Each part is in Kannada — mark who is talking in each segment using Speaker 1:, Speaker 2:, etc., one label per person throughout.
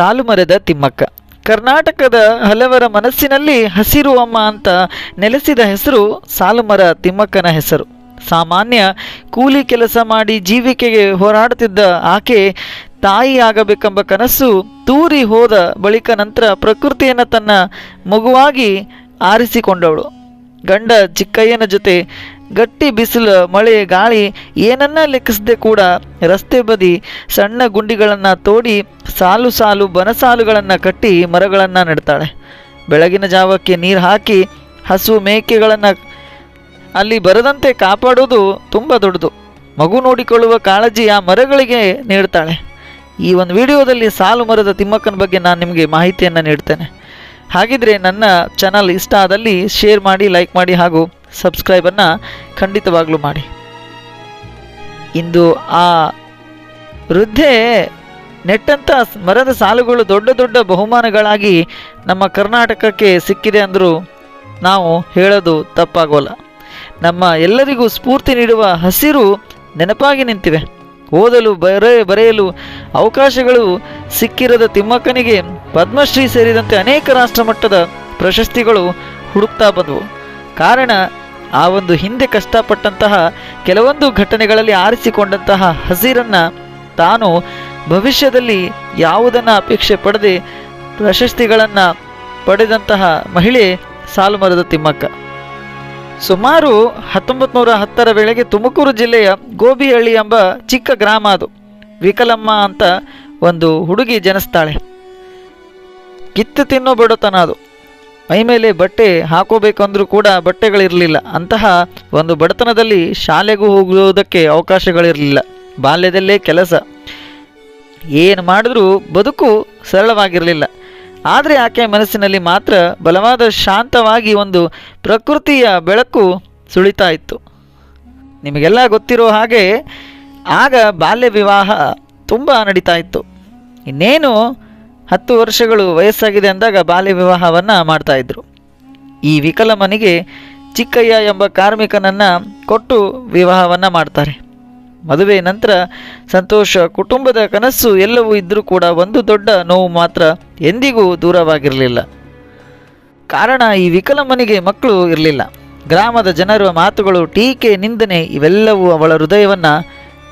Speaker 1: ಸಾಲು ಮರದ ತಿಮ್ಮಕ್ಕ. ಕರ್ನಾಟಕದ ಹಲವರ ಮನಸ್ಸಿನಲ್ಲಿ ಹಸಿರು ಅಮ್ಮ ಅಂತ ನೆಲೆಸಿದ ಹೆಸರು ಸಾಲುಮರ ತಿಮ್ಮಕ್ಕನ ಹೆಸರು. ಸಾಮಾನ್ಯ ಕೂಲಿ ಕೆಲಸ ಮಾಡಿ ಜೀವಿಕೆಗೆ ಹೋರಾಡುತ್ತಿದ್ದ ಆಕೆ ತಾಯಿ ಆಗಬೇಕೆಂಬ ಕನಸು ತೂರಿ ಹೋದ ಬಳಿಕ ನಂತರ ಪ್ರಕೃತಿಯನ್ನು ತನ್ನ ಮಗುವಾಗಿ ಆರಿಸಿಕೊಂಡವಳು. ಗಂಡ ಚಿಕ್ಕಯ್ಯನ ಜೊತೆ ಗಟ್ಟಿ ಬಿಸಿಲು, ಮಳೆ, ಗಾಳಿ ಏನನ್ನ ಲೆಕ್ಕಿಸದೆ ಕೂಡ ರಸ್ತೆ ಬದಿ ಸಣ್ಣ ಗುಂಡಿಗಳನ್ನು ತೋಡಿ ಸಾಲು ಸಾಲು ಬನಸಾಲುಗಳನ್ನು ಕಟ್ಟಿ ಮರಗಳನ್ನು ನೆಡ್ತಾಳೆ. ಬೆಳಗಿನ ಜಾವಕ್ಕೆ ನೀರು ಹಾಕಿ ಹಸು ಮೇಕೆಗಳನ್ನು ಅಲ್ಲಿ ಬರದಂತೆ ಕಾಪಾಡೋದು ತುಂಬ ದೊಡ್ಡದು. ಮಗು ನೋಡಿಕೊಳ್ಳುವ ಕಾಳಜಿ ಆ ಮರಗಳಿಗೆ ನೀಡ್ತಾಳೆ. ಈ ಒಂದು ವಿಡಿಯೋದಲ್ಲಿ ಸಾಲು ಮರದ ತಿಮ್ಮಕ್ಕನ ಬಗ್ಗೆ ನಾನು ನಿಮಗೆ ಮಾಹಿತಿಯನ್ನು ನೀಡ್ತೇನೆ. ಹಾಗಿದ್ರೆ ನನ್ನ ಚಾನಲ್ ಇಷ್ಟ ಆದಲ್ಲಿ ಶೇರ್ ಮಾಡಿ ಲೈಕ್ ಮಾಡಿ ಹಾಗೂ ಸಬ್ಸ್ಕ್ರೈಬನ್ನು ಖಂಡಿತವಾಗ್ಲೂ ಮಾಡಿ. ಇಂದು ಆ ವೃದ್ಧೆ ನೆಟ್ಟಂಥ ಮರದ ಸಾಲುಗಳು ದೊಡ್ಡ ದೊಡ್ಡ ಬಹುಮಾನಗಳಾಗಿ ನಮ್ಮ ಕರ್ನಾಟಕಕ್ಕೆ ಸಿಕ್ಕಿದೆ ಅಂದರೂ ನಾವು ಹೇಳೋದು ತಪ್ಪಾಗೋಲ್ಲ. ನಮ್ಮ ಎಲ್ಲರಿಗೂ ಸ್ಫೂರ್ತಿ ನೀಡುವ ಹಸಿರು ನೆನಪಾಗಿ ನಿಂತಿವೆ. ಓದಲು ಬರೆ ಬರೆಯಲು ಅವಕಾಶಗಳು ಸಿಕ್ಕಿರದ ತಿಮ್ಮಕ್ಕನಿಗೆ ಪದ್ಮಶ್ರೀ ಸೇರಿದಂತೆ ಅನೇಕ ರಾಷ್ಟ್ರಮಟ್ಟದ ಪ್ರಶಸ್ತಿಗಳು ಹುಡುಕ್ತಾ ಬಂದವು. ಕಾರಣ ಆ ಒಂದು ಹಿಂದೆ ಕಷ್ಟಪಟ್ಟಂತಹ ಕೆಲವೊಂದು ಘಟನೆಗಳಲ್ಲಿ ಆರಿಸಿಕೊಂಡಂತಹ ಹಸಿರನ್ನು ತಾನು ಭವಿಷ್ಯದಲ್ಲಿ ಯಾವುದನ್ನು ಅಪೇಕ್ಷೆ ಪಡೆದೇ ಪ್ರಶಸ್ತಿಗಳನ್ನು ಪಡೆದಂತಹ ಮಹಿಳೆ ಸಾಲುಮರದ ತಿಮ್ಮಕ್ಕ. ಸುಮಾರು ಹತ್ತೊಂಬತ್ತು ನೂರ ಹತ್ತರ ವೇಳೆಗೆ ತುಮಕೂರು ಜಿಲ್ಲೆಯ ಗೋಬಿಹಳ್ಳಿ ಎಂಬ ಚಿಕ್ಕ ಗ್ರಾಮ ಅದು. ವಿಕಲಮ್ಮ ಅಂತ ಒಂದು ಹುಡುಗಿ ಜನಿಸ್ತಾಳೆ. ಕಿತ್ತು ತಿನ್ನೋ ಬಡತನ ಅದು. ಮೈ ಮೇಲೆ ಬಟ್ಟೆ ಹಾಕೋಬೇಕಂದ್ರೂ ಕೂಡ ಬಟ್ಟೆಗಳಿರಲಿಲ್ಲ. ಅಂತಹ ಒಂದು ಬಡತನದಲ್ಲಿ ಶಾಲೆಗೂ ಹೋಗುವುದಕ್ಕೆ ಅವಕಾಶಗಳಿರಲಿಲ್ಲ. ಬಾಲ್ಯದಲ್ಲೇ ಕೆಲಸ. ಏನು ಮಾಡಿದ್ರೂ ಬದುಕು ಸರಳವಾಗಿರಲಿಲ್ಲ. ಆದರೆ ಆಕೆ ಮನಸ್ಸಿನಲ್ಲಿ ಮಾತ್ರ ಬಲವಾದ ಶಾಂತವಾಗಿ ಒಂದು ಪ್ರಕೃತಿಯ ಬೆಳಕು ಸುಳಿತಾ ಇತ್ತು. ನಿಮಗೆಲ್ಲ ಗೊತ್ತಿರೋ ಹಾಗೆ ಆಗ ಬಾಲ್ಯ ವಿವಾಹ ತುಂಬ ನಡೀತಾ ಇತ್ತು. ಇನ್ನೇನು ಹತ್ತು ವರ್ಷಗಳು ವಯಸ್ಸಾಗಿದೆ ಅಂದಾಗ ಬಾಲ್ಯ ವಿವಾಹವನ್ನು ಮಾಡ್ತಾಯಿದ್ರು ಈ ವಿಕಲಮನಿಗೆ ಚಿಕ್ಕಯ್ಯ ಎಂಬ ಕಾರ್ಮಿಕನನ್ನು ಕೊಟ್ಟು ವಿವಾಹವನ್ನು ಮಾಡ್ತಾರೆ. ಮದುವೆ ನಂತರ ಸಂತೋಷ ಕುಟುಂಬದ ಕನಸು ಎಲ್ಲವೂ ಇದ್ದರೂ ಕೂಡ ಒಂದು ದೊಡ್ಡ ನೋವು ಮಾತ್ರ ಎಂದಿಗೂ ದೂರವಾಗಿರಲಿಲ್ಲ. ಕಾರಣ ಈ ವಿಕಲಮನಿಗೆ ಮಕ್ಕಳು ಇರಲಿಲ್ಲ. ಗ್ರಾಮದ ಜನರ ಮಾತುಗಳು ಟೀಕೆ, ನಿಂದನೆ ಇವೆಲ್ಲವೂ ಅವಳ ಹೃದಯವನ್ನು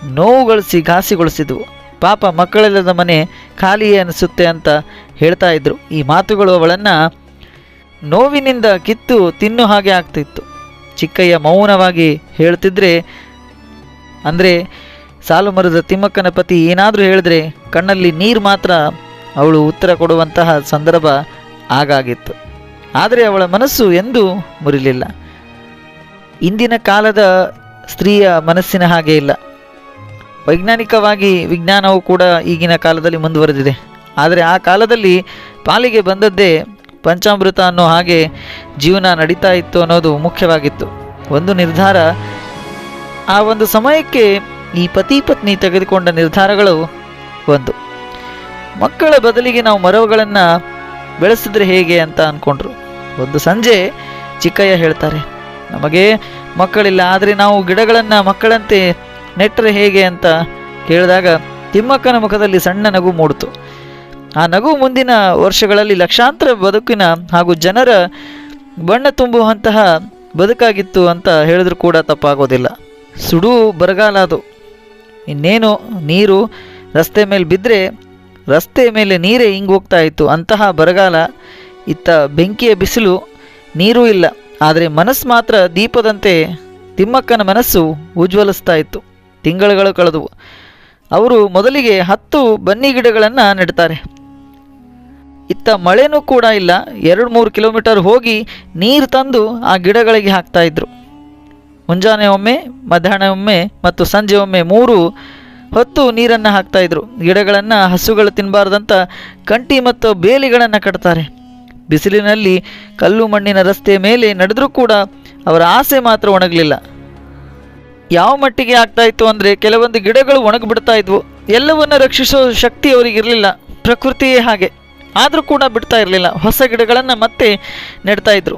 Speaker 1: ನೋವುಗಳಿಸಿ ಘಾಸಿಗೊಳಿಸಿದವು. ಪಾಪ ಮಕ್ಕಳಿಲ್ಲದ ಮನೆ ಖಾಲಿಯೇ ಅನಿಸುತ್ತೆ ಅಂತ ಹೇಳ್ತಾ ಇದ್ರು. ಈ ಮಾತುಗಳು ಅವಳನ್ನು ನೋವಿನಿಂದ ಕಿತ್ತು ತಿನ್ನು ಹಾಗೆ ಆಗ್ತಿತ್ತು. ಚಿಕ್ಕಯ್ಯ ಮೌನವಾಗಿ ಹೇಳ್ತಿದ್ರೆ, ಅಂದರೆ ಸಾಲು ಮರದ ತಿಮ್ಮಕ್ಕನ ಪತಿ ಏನಾದರೂ ಹೇಳಿದ್ರೆ ಕಣ್ಣಲ್ಲಿ ನೀರು ಮಾತ್ರ ಅವಳು ಉತ್ತರ ಕೊಡುವಂತಹ ಸಂದರ್ಭ ಆಗಾಗಿತ್ತು. ಆದರೆ ಅವಳ ಮನಸ್ಸು ಎಂದೂ ಮುರಿಲಿಲ್ಲ. ಇಂದಿನ ಕಾಲದ ಸ್ತ್ರೀಯ ಮನಸ್ಸಿನ ಹಾಗೆ ಇಲ್ಲ. ವೈಜ್ಞಾನಿಕವಾಗಿ ವಿಜ್ಞಾನವು ಕೂಡ ಈಗಿನ ಕಾಲದಲ್ಲಿ ಮುಂದುವರೆದಿದೆ. ಆದರೆ ಆ ಕಾಲದಲ್ಲಿ ಪಾಲಿಗೆ ಬಂದದ್ದೇ ಪಂಚಾಮೃತ ಅನ್ನೋ ಹಾಗೆ ಜೀವನ ನಡೀತಾ ಇತ್ತು ಅನ್ನೋದು ಮುಖ್ಯವಾಗಿತ್ತು. ಒಂದು ನಿರ್ಧಾರ, ಆ ಒಂದು ಸಮಯಕ್ಕೆ ಈ ಪತಿ ಪತ್ನಿ ತೆಗೆದುಕೊಂಡ ನಿರ್ಧಾರಗಳು ಒಂದು. ಮಕ್ಕಳ ಬದಲಿಗೆ ನಾವು ಮರವುಗಳನ್ನು ಬೆಳೆಸಿದ್ರೆ ಹೇಗೆ ಅಂತ ಅಂದ್ಕೊಂಡ್ರು ಒಂದು ಸಂಜೆ ಚಿಕ್ಕಯ್ಯ ಹೇಳ್ತಾರೆ, ನಮಗೆ ಮಕ್ಕಳಿಲ್ಲ, ಆದರೆ ನಾವು ಗಿಡಗಳನ್ನು ಮಕ್ಕಳಂತೆ ನೆಟ್ಟರೆ ಹೇಗೆ ಅಂತ ಕೇಳಿದಾಗ ತಿಮ್ಮಕ್ಕನ ಮುಖದಲ್ಲಿ ಸಣ್ಣ ನಗು ಮೂಡಿತು. ಆ ನಗು ಮುಂದಿನ ವರ್ಷಗಳಲ್ಲಿ ಲಕ್ಷಾಂತರ ಬದುಕಿನ ಹಾಗೂ ಜನರ ಬಣ್ಣ ತುಂಬುವಂತಹ ಬದುಕಾಗಿತ್ತು ಅಂತ ಹೇಳಿದ್ರು ಕೂಡ ತಪ್ಪಾಗೋದಿಲ್ಲ. ಸುಡು ಬರಗಾಲ ಅದು. ಇನ್ನೇನು ನೀರು ರಸ್ತೆ ಮೇಲೆ ಬಿದ್ದರೆ ರಸ್ತೆ ಮೇಲೆ ನೀರೇ ಹಿಂಗೆ ಹೋಗ್ತಾ ಇತ್ತು. ಅಂತಹ ಬರಗಾಲ ಇತ್ತ ಬೆಂಕಿಯ ಬಿಸಿಲು ನೀರೂ ಇಲ್ಲ. ಆದರೆ ಮನಸ್ಸು ಮಾತ್ರ ದೀಪದಂತೆ ತಿಮ್ಮಕ್ಕನ ಮನಸ್ಸು ಉಜ್ವಲಿಸ್ತಾ ಇತ್ತು. ತಿಂಗಳುಗಳು ಕಳೆದವು. ಅವರು ಮೊದಲಿಗೆ ಹತ್ತು ಬನ್ನಿ ಗಿಡಗಳನ್ನು ನೆಡ್ತಾರೆ. ಇತ್ತ ಮಳೆನೂ ಕೂಡ ಇಲ್ಲ. ಎರಡು ಮೂರು ಕಿಲೋಮೀಟರ್ ಹೋಗಿ ನೀರು ತಂದು ಆ ಗಿಡಗಳಿಗೆ ಹಾಕ್ತಾಯಿದ್ರು ಮುಂಜಾನೆ ಒಮ್ಮೆ, ಮಧ್ಯಾಹ್ನ ಒಮ್ಮೆ ಮತ್ತು ಸಂಜೆ ಒಮ್ಮೆ ಮೂರು ಹೊತ್ತು ನೀರನ್ನು ಹಾಕ್ತಾಯಿದ್ರು ಗಿಡಗಳನ್ನು ಹಸುಗಳು ತಿನ್ನಬಾರ್ದಂತ ಕಂಟಿ ಮತ್ತು ಬೇಲಿಗಳನ್ನು ಕಟ್ತಾರೆ. ಬಿಸಿಲಿನಲ್ಲಿ ಕಲ್ಲು ಮಣ್ಣಿನ ರಸ್ತೆ ಮೇಲೆ ನಡೆದರೂ ಕೂಡ ಅವರ ಆಸೆ ಮಾತ್ರ ಒಣಗಲಿಲ್ಲ. ಯಾವ ಮಟ್ಟಿಗೆ ಆಗ್ತಾ ಇತ್ತು ಅಂದರೆ ಕೆಲವೊಂದು ಗಿಡಗಳು ಒಣಗಿಬಿಡ್ತಾ ಇದ್ವು. ಎಲ್ಲವನ್ನು ರಕ್ಷಿಸೋ ಶಕ್ತಿ ಅವರಿಗಿರಲಿಲ್ಲ. ಪ್ರಕೃತಿಯೇ ಹಾಗೆ. ಆದರೂ ಕೂಡ ಬಿಡ್ತಾ ಇರಲಿಲ್ಲ. ಹೊಸ ಗಿಡಗಳನ್ನು ಮತ್ತೆ ನೆಡ್ತಾ ಇದ್ರು.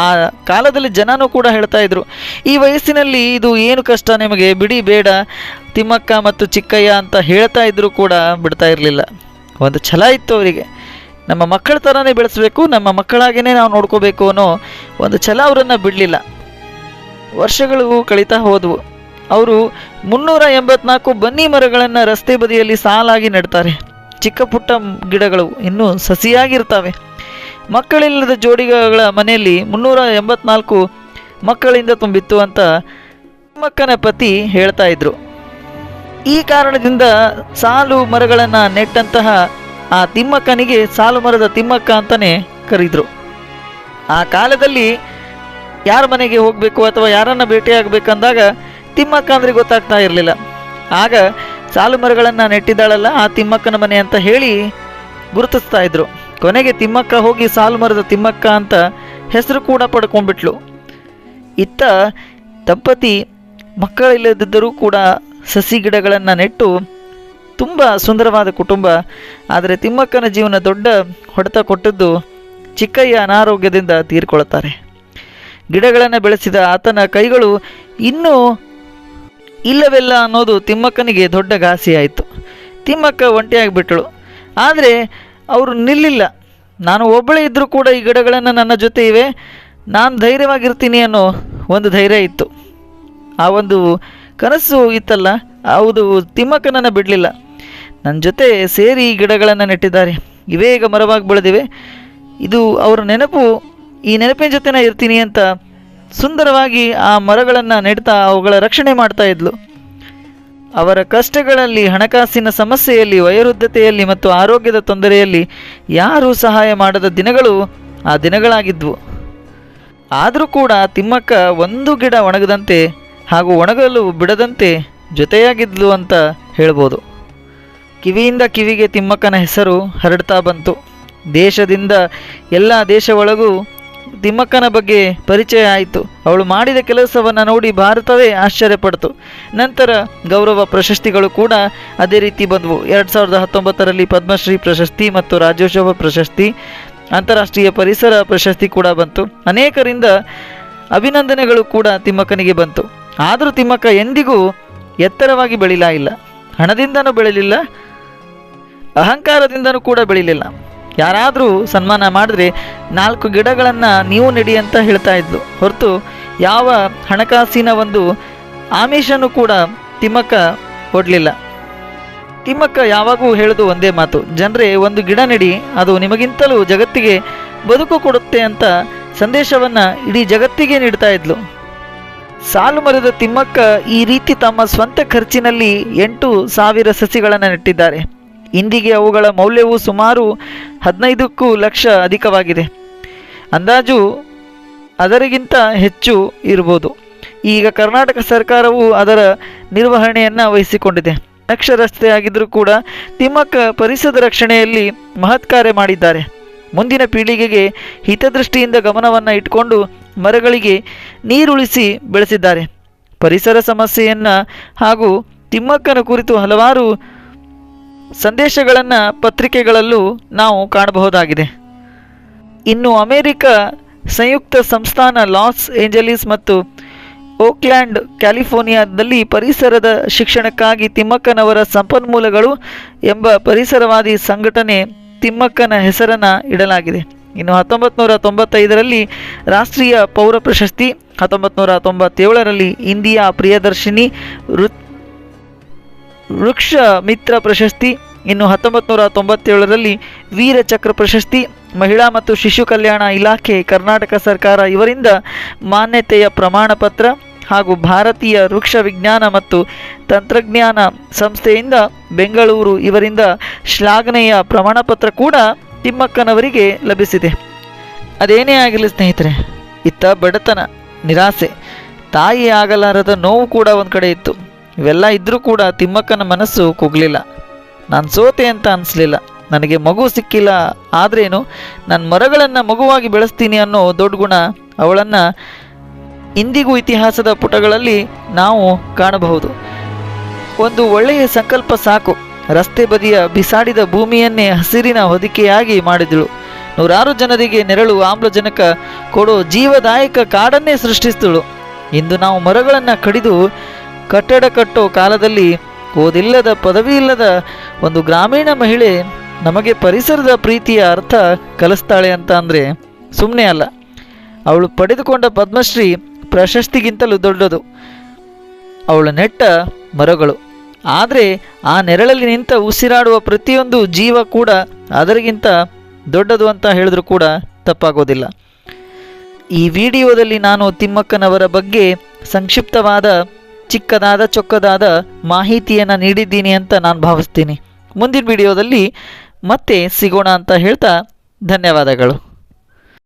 Speaker 1: ಆ ಕಾಲದಲ್ಲಿ ಜನನೂ ಕೂಡ ಹೇಳ್ತಾ ಇದ್ರು, ಈ ವಯಸ್ಸಿನಲ್ಲಿ ಇದು ಏನು ಕಷ್ಟ ನಿಮಗೆ? ಬಿಡಿ, ಬೇಡ. ತಿಮ್ಮಕ್ಕ ಮತ್ತು ಚಿಕ್ಕಯ್ಯ ಅಂತ ಹೇಳ್ತಾ ಇದ್ರು ಕೂಡ ಬಿಡ್ತಾ ಇರಲಿಲ್ಲ. ಒಂದು ಛಲ ಇತ್ತು ಅವರಿಗೆ. ನಮ್ಮ ಮಕ್ಕಳ ಥರನೇ ಬೆಳೆಸಬೇಕು, ನಮ್ಮ ಮಕ್ಕಳಾಗೇ ನಾವು ನೋಡ್ಕೋಬೇಕು ಅನ್ನೋ ಒಂದು ಛಲ ಅವರನ್ನು ಬಿಡಲಿಲ್ಲ. ವರ್ಷಗಳು ಕಳೀತಾ ಹೋದವು. ಅವರು ಮುನ್ನೂರ ಎಂಬತ್ನಾಲ್ಕು ಬನ್ನಿ ಮರಗಳನ್ನು ರಸ್ತೆ ಬದಿಯಲ್ಲಿ ಸಾಲಾಗಿ ನೆಡ್ತಾರೆ. ಚಿಕ್ಕ ಪುಟ್ಟ ಗಿಡಗಳು ಇನ್ನೂ ಸಸಿಯಾಗಿರ್ತವೆ. ಮಕ್ಕಳಿಲ್ಲದ ಜೋಡಿಗಳ ಮನೆಯಲ್ಲಿ ಮುನ್ನೂರ ಎಂಬತ್ನಾಲ್ಕು ಮಕ್ಕಳಿಂದ ತುಂಬಿತ್ತು ಅಂತ ಮಕ್ಕನ ಪತಿ ಹೇಳ್ತಾ ಇದ್ರು. ಈ ಕಾರಣದಿಂದ ಸಾಲು ಮರಗಳನ್ನು ನೆಟ್ಟಂತಹ ಆ ತಿಮ್ಮಕ್ಕನಿಗೆ ಸಾಲು ಮರದ ತಿಮ್ಮಕ್ಕ ಅಂತಲೇ ಕರೆದ್ರು. ಆ ಕಾಲದಲ್ಲಿ ಯಾರ ಮನೆಗೆ ಹೋಗಬೇಕು ಅಥವಾ ಯಾರನ್ನ ಭೇಟಿಯಾಗಬೇಕಂದಾಗ ತಿಮ್ಮಕ್ಕ ಅಂದ್ರೆ ಗೊತ್ತಾಗ್ತಾ ಇರಲಿಲ್ಲ. ಆಗ ಸಾಲು ಮರಗಳನ್ನು ನೆಟ್ಟಿದ್ದಾಳಲ್ಲ, ಆ ತಿಮ್ಮಕ್ಕನ ಮನೆ ಅಂತ ಹೇಳಿ ಗುರುತಿಸ್ತಾ ಇದ್ರು. ಕೊನೆಗೆ ತಿಮ್ಮಕ್ಕ ಹೋಗಿ ಸಾಲು ಮರದ ತಿಮ್ಮಕ್ಕ ಅಂತ ಹೆಸರು ಕೂಡ ಪಡ್ಕೊಂಡ್ಬಿಟ್ಲು. ಇತ್ತ ದಂಪತಿ ಮಕ್ಕಳಿಲ್ಲದಿದ್ದರೂ ಕೂಡ ಸಸಿ ಗಿಡಗಳನ್ನು ನೆಟ್ಟು ತುಂಬ ಸುಂದರವಾದ ಕುಟುಂಬ. ಆದರೆ ತಿಮ್ಮಕ್ಕನ ಜೀವನ ದೊಡ್ಡ ಹೊಡೆತ ಕೊಟ್ಟದ್ದು ಚಿಕ್ಕಯ್ಯ ಅನಾರೋಗ್ಯದಿಂದ ತೀರ್ಕೊಳ್ತಾರೆ. ಗಿಡಗಳನ್ನು ಬೆಳೆಸಿದ ಆತನ ಕೈಗಳು ಇನ್ನೂ ಇಲ್ಲವೆಲ್ಲ ಅನ್ನೋದು ತಿಮ್ಮಕ್ಕನಿಗೆ ದೊಡ್ಡ ಘಾಸಿಯಾಯಿತು. ತಿಮ್ಮಕ್ಕ ಒಂಟಿಯಾಗಿಬಿಟ್ಟಳು ಆದರೆ ಅವರು ನಿಲ್ಲಿಲ್ಲ. ನಾನು ಒಬ್ಬಳೇ ಇದ್ದರೂ ಕೂಡ ಈ ಗಿಡಗಳನ್ನು ನನ್ನ ಜೊತೆ ಇವೆ. ನಾನು ಧೈರ್ಯವಾಗಿರ್ತೀನಿ ಅನ್ನೋ ಒಂದು ಧೈರ್ಯ ಇತ್ತು. ಆ ಒಂದು ಕನಸು ಇತ್ತಲ್ಲ, ಹೌದು, ತಿಮ್ಮಕ್ಕನನ್ನು ಬಿಡಲಿಲ್ಲ. ನನ್ನ ಜೊತೆ ಸೇರಿ ಗಿಡಗಳನ್ನು ನೆಟ್ಟಿದ್ದಾರೆ. ಇವೇ ಈಗ ಮರವಾಗಿ ಬೆಳೆದಿವೆ. ಇದು ಅವರ ನೆನಪು ಈ ನೆನಪಿನ ಜೊತೆನ ಇರ್ತೀನಿ ಅಂತ ಸುಂದರವಾಗಿ ಆ ಮರಗಳನ್ನು ನೆಡ್ತಾ ಅವುಗಳ ರಕ್ಷಣೆ ಮಾಡ್ತಾ ಇದ್ಲು. ಅವರ ಕಷ್ಟಗಳಲ್ಲಿ, ಹಣಕಾಸಿನ ಸಮಸ್ಯೆಯಲ್ಲಿ, ವಯೋವೃದ್ಧತೆಯಲ್ಲಿ ಮತ್ತು ಆರೋಗ್ಯದ ತೊಂದರೆಯಲ್ಲಿ ಯಾರೂ ಸಹಾಯ ಮಾಡದ ದಿನಗಳು ಆ ದಿನಗಳಾಗಿದ್ವು. ಆದರೂ ಕೂಡ ತಿಮ್ಮಕ್ಕ ಒಂದು ಗಿಡ ಒಣಗದಂತೆ ಹಾಗೂ ಒಣಗಲು ಬಿಡದಂತೆ ಜೊತೆಯಾಗಿದ್ಲು ಅಂತ ಹೇಳ್ಬೋದು. ಕಿವಿಯಿಂದ ಕಿವಿಗೆ ತಿಮ್ಮಕ್ಕನ ಹೆಸರು ಹರಡ್ತಾ ಬಂತು. ದೇಶದಿಂದ ಎಲ್ಲ ದೇಶ ಒಳಗೂ ತಿಮ್ಮಕ್ಕನ ಬಗ್ಗೆ ಪರಿಚಯ ಆಯಿತು. ಅವಳು ಮಾಡಿದ ಕೆಲಸವನ್ನು ನೋಡಿ ಭಾರತವೇ ಆಶ್ಚರ್ಯಪಡ್ತು. ನಂತರ ಗೌರವ ಪ್ರಶಸ್ತಿಗಳು ಕೂಡ ಅದೇ ರೀತಿ ಬಂದವು. ಎರಡು ಸಾವಿರದ ಹತ್ತೊಂಬತ್ತರಲ್ಲಿ ಪದ್ಮಶ್ರೀ ಪ್ರಶಸ್ತಿ ಮತ್ತು ರಾಜ್ಯೋತ್ಸವ ಪ್ರಶಸ್ತಿ, ಅಂತಾರಾಷ್ಟ್ರೀಯ ಪರಿಸರ ಪ್ರಶಸ್ತಿ ಕೂಡ ಬಂತು. ಅನೇಕರಿಂದ ಅಭಿನಂದನೆಗಳು ಕೂಡ ತಿಮ್ಮಕ್ಕನಿಗೆ ಬಂತು. ಆದರೂ ತಿಮ್ಮಕ್ಕ ಎಂದಿಗೂ ಎತ್ತರವಾಗಿ ಬೆಳೀಲಾ ಇಲ್ಲ. ಹಣದಿಂದನೂ ಬೆಳಿಲಿಲ್ಲ, ಅಹಂಕಾರದಿಂದನೂ ಕೂಡ ಬೆಳಿಲಿಲ್ಲ. ಯಾರಾದರೂ ಸನ್ಮಾನ ಮಾಡಿದ್ರೆ ನಾಲ್ಕು ಗಿಡಗಳನ್ನು ನೀವು ನೆಡಿ ಅಂತ ಹೇಳ್ತಾ ಇದ್ಲು. ಹೊರತು ಯಾವ ಹಣಕಾಸಿನ ಒಂದು ಆಮಿಷನೂ ಕೂಡ ತಿಮ್ಮಕ್ಕ ಕೊಡಲಿಲ್ಲ. ತಿಮ್ಮಕ್ಕ ಯಾವಾಗೂ ಹೇಳೋದು ಒಂದೇ ಮಾತು, ಜನರೇ, ಒಂದು ಗಿಡ ನೆಡಿ, ಅದು ನಿಮಗಿಂತಲೂ ಜಗತ್ತಿಗೆ ಬದುಕು ಕೊಡುತ್ತೆ ಅಂತ ಸಂದೇಶವನ್ನು ಇಡೀ ಜಗತ್ತಿಗೆ ನೀಡ್ತಾ ಇದ್ಲು. ಸಾಲು ಮರದ ತಿಮ್ಮಕ್ಕ ಈ ರೀತಿ ತಮ್ಮ ಸ್ವಂತ ಖರ್ಚಿನಲ್ಲಿ ಎಂಟು ಸಾವಿರ ಸಸಿಗಳನ್ನು ನೆಟ್ಟಿದ್ದಾರೆ. ಇಂದಿಗೆ ಅವುಗಳ ಮೌಲ್ಯವು ಸುಮಾರು ಹದಿನೈದಕ್ಕೂ ಲಕ್ಷ ಅಧಿಕವಾಗಿದೆ. ಅಂದಾಜು ಅದರಿಗಿಂತ ಹೆಚ್ಚು ಇರ್ಬೋದು ಈಗ ಕರ್ನಾಟಕ ಸರ್ಕಾರವು ಅದರ ನಿರ್ವಹಣೆಯನ್ನು ವಹಿಸಿಕೊಂಡಿದೆ. ಅಕ್ಷರಸ್ತೆ ಆಗಿದ್ದರೂ ಕೂಡ ತಿಮ್ಮಕ್ಕ ಪರಿಸರದ ರಕ್ಷಣೆಯಲ್ಲಿ ಮಹತ್ ಕಾರ್ಯ ಮಾಡಿದ್ದಾರೆ. ಮುಂದಿನ ಪೀಳಿಗೆಗೆ ಹಿತದೃಷ್ಟಿಯಿಂದ ಗಮನವನ್ನು ಇಟ್ಕೊಂಡು ಮರಗಳಿಗೆ ನೀರುಳಿಸಿ ಬೆಳೆಸಿದ್ದಾರೆ. ಪರಿಸರ ಸಮಸ್ಯೆಯನ್ನು ಹಾಗೂ ತಿಮ್ಮಕ್ಕನ ಕುರಿತು ಹಲವಾರು ಸಂದೇಶಗಳನ್ನು ಪತ್ರಿಕೆಗಳಲ್ಲೂ ನಾವು ಕಾಣಬಹುದಾಗಿದೆ. ಇನ್ನು ಅಮೆರಿಕ ಸಂಯುಕ್ತ ಸಂಸ್ಥಾನ ಲಾಸ್ ಏಂಜಲೀಸ್ ಮತ್ತು ಓಕ್ಲ್ಯಾಂಡ್, ಕ್ಯಾಲಿಫೋರ್ನಿಯಾದಲ್ಲಿ ಪರಿಸರದ ಶಿಕ್ಷಣಕ್ಕಾಗಿ ತಿಮ್ಮಕ್ಕನವರ ಸಂಪನ್ಮೂಲಗಳು ಎಂಬ ಪರಿಸರವಾದಿ ಸಂಘಟನೆ ತಿಮ್ಮಕ್ಕನ ಹೆಸರನ್ನು ಇಡಲಾಗಿದೆ. ಇನ್ನು ಹತ್ತೊಂಬತ್ತು ನೂರ ತೊಂಬತ್ತೈದರಲ್ಲಿ ರಾಷ್ಟ್ರೀಯ ಪೌರ ಪ್ರಶಸ್ತಿ ಹತ್ತೊಂಬತ್ತು ನೂರ ತೊಂಬತ್ತೇಳರಲ್ಲಿ ಇಂಡಿಯಾ ಪ್ರಿಯದರ್ಶಿನಿ ವೃ ವೃಕ್ಷ ಮಿತ್ರ ಪ್ರಶಸ್ತಿ. ಇನ್ನು ಹತ್ತೊಂಬತ್ತು ನೂರ ತೊಂಬತ್ತೇಳರಲ್ಲಿ ವೀರಚಕ್ರ ಪ್ರಶಸ್ತಿ. ಮಹಿಳಾ ಮತ್ತು ಶಿಶು ಕಲ್ಯಾಣ ಇಲಾಖೆ, ಕರ್ನಾಟಕ ಸರ್ಕಾರ ಇವರಿಂದ ಮಾನ್ಯತೆಯ ಪ್ರಮಾಣ ಪತ್ರ ಹಾಗೂ ಭಾರತೀಯ ವೃಕ್ಷ ವಿಜ್ಞಾನ ಮತ್ತು ತಂತ್ರಜ್ಞಾನ ಸಂಸ್ಥೆಯಿಂದ ಬೆಂಗಳೂರು ಇವರಿಂದ ಶ್ಲಾಘನೆಯ ಪ್ರಮಾಣಪತ್ರ ಕೂಡ ತಿಮ್ಮಕ್ಕನವರಿಗೆ ಲಭಿಸಿದೆ. ಅದೇನೇ ಆಗಿರಲಿ ಸ್ನೇಹಿತರೆ, ಇತ್ತ ಬಡತನ, ನಿರಾಸೆ. ತಾಯಿ ಆಗಲಾರದ ನೋವು ಕೂಡ ಒಂದು ಕಡೆ ಇತ್ತು. ಇವೆಲ್ಲ ಇದ್ದರೂ ಕೂಡ ತಿಮ್ಮಕ್ಕನ ಮನಸ್ಸು ಕುಗ್ಲಿಲ್ಲ. ನಾನು ಸೋತೆ ಅಂತ ಅನಿಸ್ಲಿಲ್ಲ. ನನಗೆ ಮಗು ಸಿಕ್ಕಿಲ್ಲ. ಆದ್ರೇನು? ನಾನು ಮರಗಳನ್ನು ಮಗುವಾಗಿ ಬೆಳೆಸ್ತೀನಿ ಅನ್ನೋ ದೊಡ್ಡ ಗುಣ ಅವಳನ್ನು ಇಂದಿಗೂ ಇತಿಹಾಸದ ಪುಟಗಳಲ್ಲಿ ನಾವು ಕಾಣಬಹುದು. ಒಂದು ಒಳ್ಳೆಯ ಸಂಕಲ್ಪ ಸಾಕು. ರಸ್ತೆ ಬದಿಯ ಬಿಸಾಡಿದ ಭೂಮಿಯನ್ನೇ ಹಸಿರಿನ ಹೊದಿಕೆಯಾಗಿ ಮಾಡಿದಳು. ನೂರಾರು ಜನರಿಗೆ ನೆರಳು ಆಮ್ಲಜನಕ ಕೊಡೋ ಜೀವದಾಯಕ ಕಾಡನ್ನೇ ಸೃಷ್ಟಿಸಿದಳು. ಇಂದು ನಾವು ಮರಗಳನ್ನು ಕಡಿದು ಕಟ್ಟಡ ಕಟ್ಟೋ ಕಾಲದಲ್ಲಿ ಓದಿಲ್ಲದ ಪದವಿ ಇಲ್ಲದ ಒಂದು ಗ್ರಾಮೀಣ ಮಹಿಳೆ ನಮಗೆ ಪರಿಸರದ ಪ್ರೀತಿಯ ಅರ್ಥ ಕಲಿಸ್ತಾಳೆ ಅಂತ ಅಂದರೆ ಸುಮ್ಮನೆ ಅಲ್ಲ. ಅವಳು ಪಡೆದುಕೊಂಡ ಪದ್ಮಶ್ರೀ ಪ್ರಶಸ್ತಿಗಿಂತಲೂ ದೊಡ್ಡದು. ಅವಳು ನೆಟ್ಟ ಮರಗಳು. ಆದರೆ ಆ ನೆರಳಲ್ಲಿ ನಿಂತ ಉಸಿರಾಡುವ ಪ್ರತಿಯೊಂದು ಜೀವ ಕೂಡ ಅದರಿಗಿಂತ ದೊಡ್ಡದು ಅಂತ ಹೇಳಿದ್ರು ಕೂಡ ತಪ್ಪಾಗೋದಿಲ್ಲ. ಈ ವಿಡಿಯೋದಲ್ಲಿ ನಾನು ತಿಮ್ಮಕ್ಕನವರ ಬಗ್ಗೆ ಸಂಕ್ಷಿಪ್ತವಾದ ಚಿಕ್ಕದಾದ ಚೊಕ್ಕದಾದ ಮಾಹಿತಿಯನ್ನು ನೀಡಿದ್ದೀನಿ ಅಂತ ನಾನು ಭಾವಿಸ್ತೀನಿ. ಮುಂದಿನ ವಿಡಿಯೋದಲ್ಲಿ ಮತ್ತೆ ಸಿಗೋಣ ಅಂತ ಹೇಳ್ತಾ ಧನ್ಯವಾದಗಳು.